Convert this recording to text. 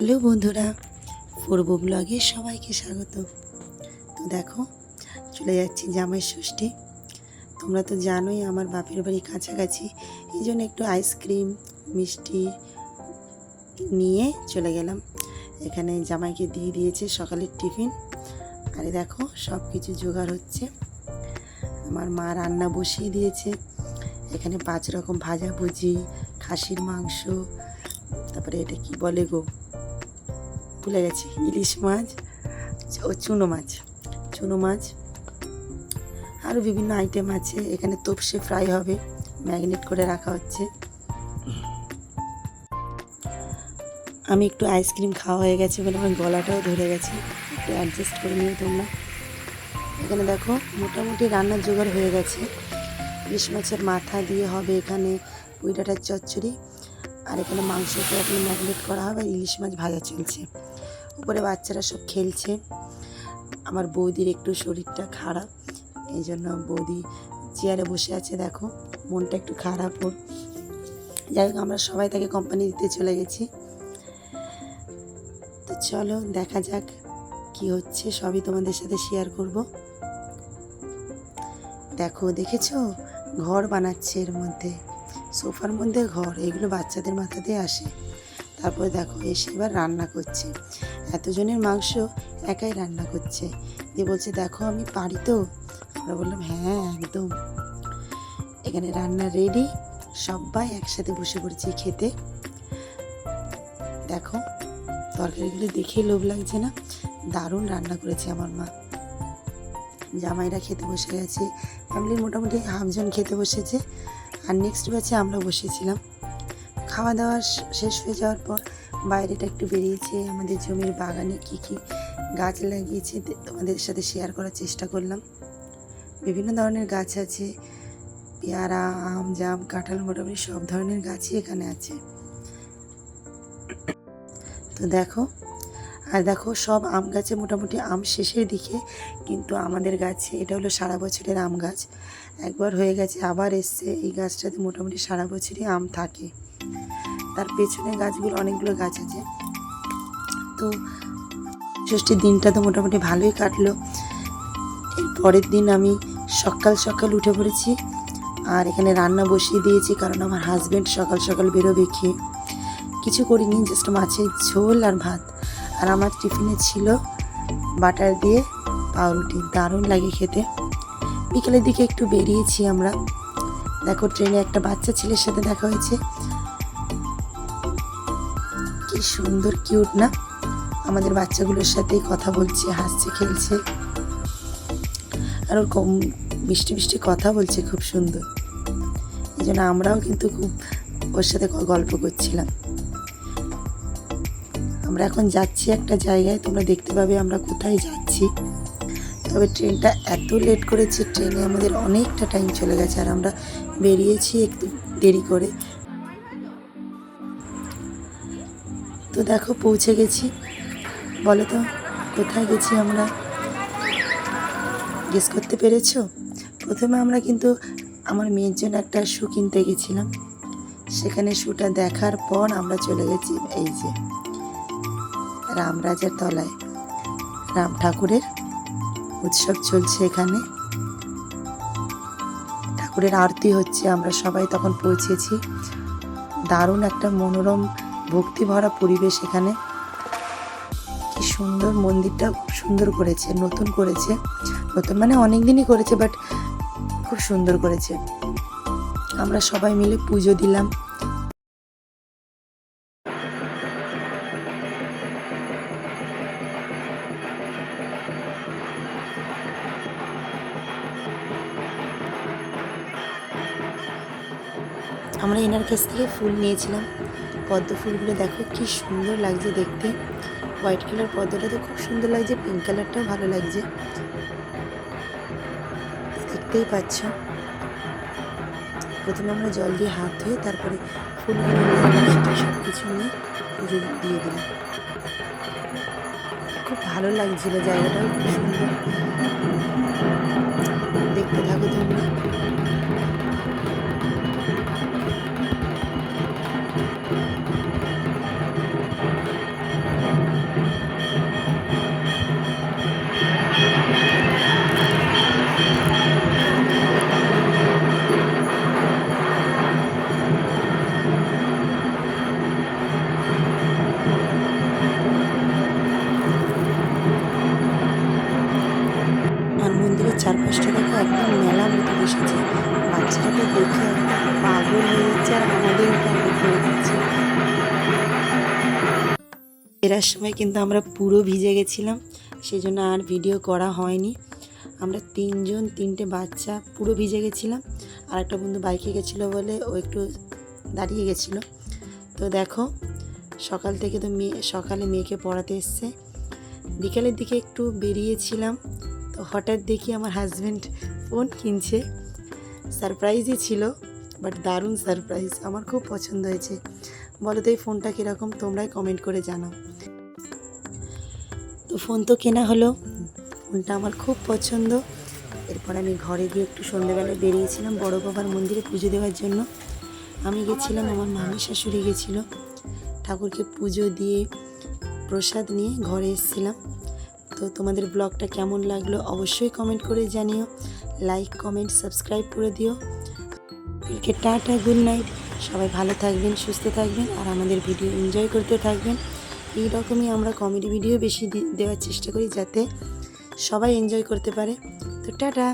Hello বন্ধুরা, পূর্ব ব্লগে সবাইকে স্বাগত। তো দেখো, চলে যাচ্ছি জামাই ষষ্ঠী। তোমরা তো জানোই আমার বাপের বাড়ি কাছাকাছি, এই জন্য একটু আইসক্রিম, মিষ্টি নিয়ে চলে গেলাম। এখানে জামাইকে দিয়ে দিয়েছে সকালের টিফিন। আরে দেখো সব কিছু জোগাড় হচ্ছে। আমার মা রান্না বসিয়ে দিয়েছে। এখানে পাঁচ রকম ভাজা ভুজি, খাসির মাংস, তারপরে এটা কি বলে গো? ভুলে গেছি। ইলিশ মাছ, ও চুনো মাছ। চুনো মাছ আরও বিভিন্ন আইটেম আছে। এখানে তোপসে ফ্রাই হবে। ম্যাগনেট করে রাখা হচ্ছে। আমি একটু আইসক্রিম খাওয়া হয়ে গেছে বলে আমার গলাটাও ধরে গেছে। একটু অ্যাডজাস্ট করে নিও তোমরা এখানে দেখো, মোটামুটি রান্নার জোগাড় হয়ে গেছে। ইলিশ মাছের মাথা দিয়ে হবে এখানে পুঁই ডাঁটার চচ্চড়ি। আর এখানে মাংসটা এখন ম্যাগনেট করা হবে। ইলিশ মাছ ভাজা চলছে। উপরে বাচ্চারা সব খেলছে। আমার বৌদির একটু শরীরটা খারাপ, এই জন্য বৌদি চেয়ারে বসে আছে, দেখো, মনটা একটু খারাপ ওর। যাই হোক, আমরা সবাই তাকে কোম্পানি দিতে চলে গেছি। তো চলো, দেখা যাক কি হচ্ছে, সবই তোমাদের সাথে শেয়ার করব। দেখো, দেখেছ? ঘর বানাচ্ছে এর মধ্যে। সোফার মধ্যে ঘর, এগুলো বাচ্চাদের মাথাতে আসে। তারপরে দেখো এসে এবার রান্না করছে। এতজনের মাংস একাই রান্না করছে। দিয়ে বলছে, দেখো আমি পারি তো? আমরা বললাম হ্যাঁ একদম। এখানে রান্না রেডি সবাই একসাথে বসে পড়ছি খেতে। দেখো, তরকারিগুলো দেখেই লোভ লাগছে না। দারুণ রান্না করেছে আমার মা। জামাইরা খেতে বসে গেছে। ফ্যামিলির মোটামুটি হাফজন খেতে বসেছে। আর নেক্সট ব্যাচে আমরা বসেছিলাম। খাওয়া দাওয়া শেষ হয়ে যাওয়ার পর বাইরেটা একটু বেরিয়েছে, আমাদের জমির বাগানে কি কি গাছ লাগিয়েছে তোমাদের সাথে শেয়ার করার চেষ্টা করলাম। বিভিন্ন ধরনের গাছ আছে, পেয়ারা, আম, জাম, কাঁঠাল মোটামুটি সব ধরনের গাছই এখানে আছে। তো দেখো, আর দেখো সব আম গাছে মোটামুটি আম শেষের দিকে, কিন্তু আমাদের গাছে, এটা হলো সারা বছরের আম গাছ। একবার হয়ে গেছে, আবার এসছে, এই গাছটাতে মোটামুটি সারা বছরই আম থাকে। তার পেছনে গাছগুলো অনেকগুলো গাছ আছে। তো ষষ্ঠীর দিনটা তো মোটামুটি ভালোই কাটলো। পরের দিন আমি সকাল সকাল উঠে পড়েছি আর এখানে রান্না বসিয়ে দিয়েছি কারণ আমার হাজব্যান্ড সকাল সকাল বেরোবে খেয়ে কিছু করিনি জাস্ট মাছের ঝোল আর ভাত। আর আমার টিফিনে ছিল বাটার দিয়ে পাউরুটি। দারুণ লাগে খেতে। বিকেলের দিকে একটু বেরিয়েছি আমরা। দেখো, ট্রেনে একটা বাচ্চা ছেলের সাথে দেখা হয়েছে। কি সুন্দর কিউট না? আমাদের বাচ্চাগুলোর সাথেই কথা বলছে, হাসছে, খেলছে। আর ওর কম মিষ্টি মিষ্টি কথা বলছে, খুব সুন্দর। এই জন্য আমরাও কিন্তু খুব ওর সাথে গল্প করছিলাম। আমরা এখন যাচ্ছি একটা জায়গায়, তোমরা দেখতে পাবে আমরা কোথায় যাচ্ছি। তবে ট্রেনটা এত লেট করেছে, ট্রেনে আমাদের অনেকটা টাইম চলে গেছে, আর আমরা বেরিয়েছি একটু দেরি করে। তো দেখো, পৌঁছে গেছি। বলো তো, কোথায় গেছি আমরা? গেস করতে পেরেছ? প্রথমে আমরা কিন্তু আমার মেয়ের জন্য একটা শু কিনতে গেছিলাম। সেখানে শ্যুটা দেখার পর আমরা চলে গেছি এই যে রামরাজার তলায়। রাম ঠাকুরের উৎসব চলছে এখানে। ঠাকুরের আরতি হচ্ছে, আমরা সবাই তখন পৌঁছেছি। দারুণ একটা মনোরম ভক্তি ভরা পরিবেশ এখানে। কি সুন্দর মন্দিরটা খুব সুন্দর করেছে, নতুন করেছে। নতুন মানে অনেক দিনই করেছে বাট খুব সুন্দর করেছে। আমরা সবাই মিলে পুজো দিলাম। আমরা এনার কাছ থেকে ফুল নিয়েছিলাম। পদ্ম ফুলগুলো দেখো, কি সুন্দর লাগছে দেখতে। হোয়াইট কালার পদ্মটা তো খুব সুন্দর লাগছে পিঙ্ক কালারটাও ভালো লাগছে। দেখতেই পাচ্ছ। প্রথমে আমরা জল দিয়ে হাত ধুয়ে তারপরে ফুলগুলো সব কিছু নিয়ে দিয়ে দিলাম। খুব ভালো লাগছিল জায়গাটাও, খুব সুন্দর। দেখতে থাকো উপর ফেরার সময় কিন্তু আমরা পুরো ভিজে গেছিলাম সেই জন্য আর ভিডিও করা হয়নি। আমরা তিনজন, তিনটে বাচ্চা পুরো ভিজে গেছিলাম। আর একটা বন্ধু বাইকে গেছিল বলে ও একটু দাঁড়িয়ে গেছিল। তো দেখো, সকাল থেকে তো মেয়ে, সকালে মেয়েকে পড়াতে এসছে। বিকালের দিকে একটু বেরিয়েছিলাম, তো হঠাৎ দেখি আমার হাজব্যান্ড ফোন কিনছে। সারপ্রাইজই ছিল। বাট দারুণ সারপ্রাইজ, আমার খুব পছন্দ হয়েছে। বলো তো এই ফোনটা কীরকম, তোমরাই কমেন্ট করে জানাও। তো ফোন তো কেনা হলো, ফোনটা আমার খুব পছন্দ। এরপর আমি ঘরে গিয়ে একটু সন্ধ্যেবেলায় বেরিয়েছিলাম বড় বাবার মন্দিরে পুজো দেওয়ার জন্য। আমি গেছিলাম, আমার মামি শাশুড়ি গেছিল। ঠাকুরকে পুজো দিয়ে প্রসাদ নিয়ে ঘরে এসেছিলাম। তো তোমাদের ব্লগটা কেমন লাগল অবশ্যই কমেন্ট করে জানিও। লাইক কমেন্ট সাবস্ক্রাইব করে দিও। কালকে টাটা গুড নাইট সবাই ভালো থাকবেন, সুস্থ থাকবেন আর আমাদের ভিডিও এনজয় করতে থাকবেন। এই রকমই আমরা কমেডি ভিডিও বেশি দেওয়ার চেষ্টা করি যাতে সবাই এনজয় করতে পারে। তো টাটা।